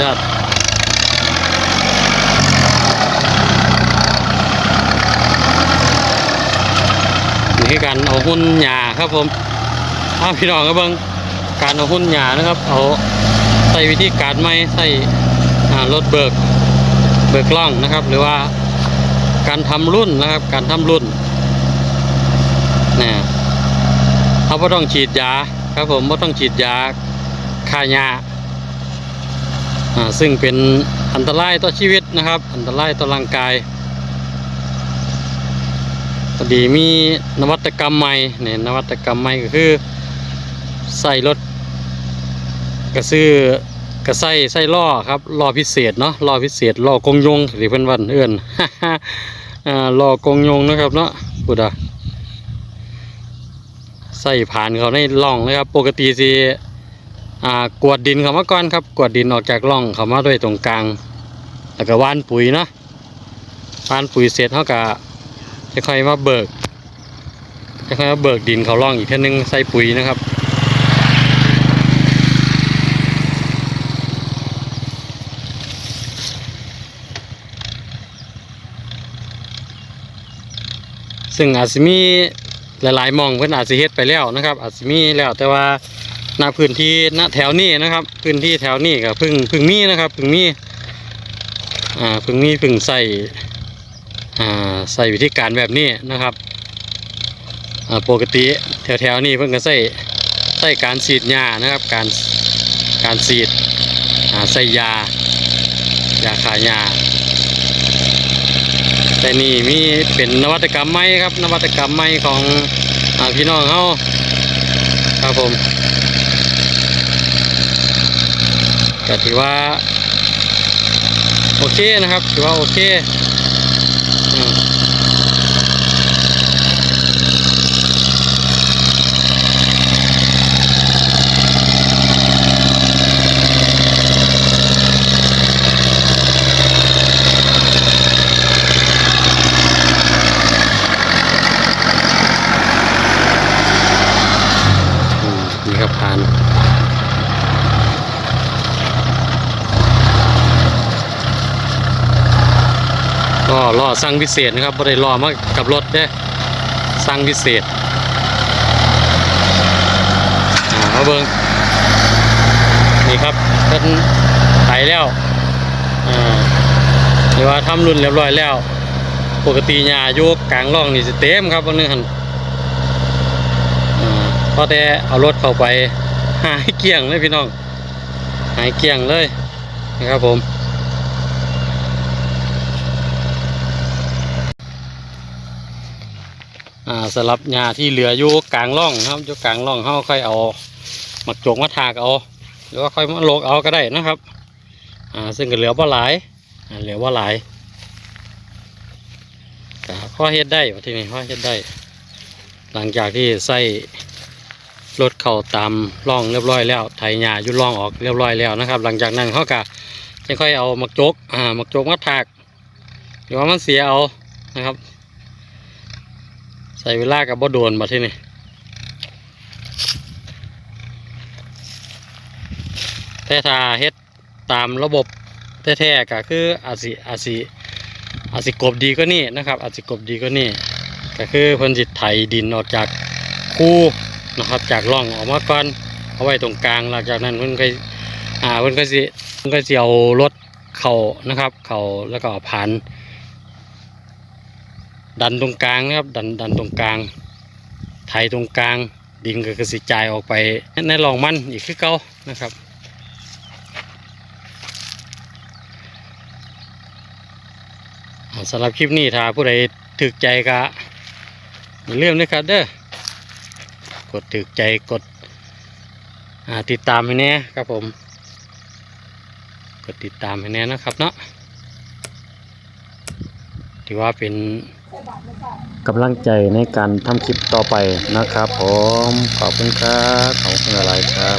ยอดนี่คือการเอาหุ้นหญ้าครับผมถ้าพี่น้องก็เบิ่งการเอาหุ้นหญ้านะครับ เอาใส่วิธีการไม่ใส่รถเบิกเบิกล่องนะครับ หรือว่าการทำรุ่นนะครับ การทำรุ่นเนี่ยเขาไม่ต้องฉีดยาครับผมไม่ต้องฉีดยาฆ่าหญ้า ซึ่งเป็นอันตรายต่อชีวิตนะครับ อันตรายต่อร่างกายพอดีมีนวัตกรรมใหม่เนี่ยนวัตกรรมใหม่ก็คือใส่รถกระซื้อกระใส่ใส่ล้อครับล้อพิเศษเนาะล้อพิเศษล้อกงยงหรือเพิ่นวันเอื้อนอ่าล้อกงยงนะครับเนาะพูดอะใส่ผ่านเขาในร่องเลยครับ ปกติสิ อ่ากวดดินเข้ามาก่อนครับ กวดดินออกจากร่องเข้ามาด้วยตรงกลาง แล้วก็ว่านปุ๋ยเนาะว่านปุ๋ยเสร็จเขาก็จะค่อยมาเบิกจะค่อยมาเบิกดินเขาร่องอีกทีนึงใส่ปุ๋ยนะครับซึ่งอาจจะมีหลายๆมองเพิ่นอาจจะเฮ็ดไปแล้วนะครับ อาจจะมีแล้วแต่ว่า ณพื้นที่ณแถวนี้นะครับ พื้นที่แถวนี้ก็พึ่งพึ่งมีนะครับพึ่งมีอ่าพึ่งมีพึ่งใส่อ่าใส่วิธีการแบบนี้นะครับอ่าปกติแถวแถวนี้เพิ่งก็ใส่ใส่การฉีดยานะครับ การการฉีดอ่าใส่ยายาขายาแต่นี่มีเป็นนวัตกรรมใหม่ครับ นวัตกรรมใหม่ของอ่าพี่น้องเขาครับผม ก็ถือว่า โอเคนะครับ ถือว่าโอเคอืมนี่ครับผ่าน ก็รอสั่งพิเศษนะครับไม่ได้รอมากับรถเด้สั่งพิเศษอ่ามาเบิงนี่ครับเป็นไถแล้วอ่าหรือว่าทำรุ่นเรียบร้อยแล้ว ปกติหญ้าอยู่กลางร่องนี่สิเต็มครับวันนึงหันอ่าพอแต่เอารถเข้าไปหายเกลี้ยงเลยพี่น้อง หายเกลี้ยงเลยนะครับผม อ่าสำหรับหญ้าที่เหลืออยู่กลางร่องครับอยู่กลางร่องเขาค่อยเอาหมักจกมาถากเอาหรือว่าค่อยมาโลกเอาก็ได้นะครับอ่าซึ่งก็เหลือว่าหลายอ่าเหลือว่าหลายก็ข้อเฮ็ดได้ที่นี่ข้อเฮ็ดได้ หลังจากที่ใส่รถเข่าตามร่องเรียบร้อยแล้วไถหญ้ายุดร่องออกเรียบร้อยแล้วนะครับ หลังจากนั้นเขาก็จะค่อยเอาหมักจกอ่าหมักจกมาถากหรือว่ามันเสียเอานะครับ ส่เวลากับบ่โดนมาที่นี่แต่ถ้าเฮ็ดตามระบบแท้ๆก็คืออาจสิอาจสิอาจสิกบดีก็นี่นะครับอาจสิกบดีก็นี่ก็คือเพิ่นสิไถดินออกจากคูนะครับจากร่องออกมาก่อนเอาไว้ตรงกลางหลังจากนั้นเพิ่นก็อ่าเพิ่นก็สิเพิ่นก็สิเอารถเข่านะครับ เข่าแล้วก็ผ่าน ดันตรงกลางนะครับ ดันดันตรงกลาง ไถตรงกลาง ดินก็กระสิจายออกไปในรองมันอีกคือเก่านะครับสำหรับคลิปนี้ถ้าผู้ใดถึกใจก็อย่าลืมนะครับเด้อกดถึกใจกดติดตามให้แน่ครับผม กดติดตามให้แน่นะครับเนาะถือว่าเป็น กำลังใจในการทำคลิปต่อไปนะครับผมขอบคุณครับขอบคุณอะไรครับ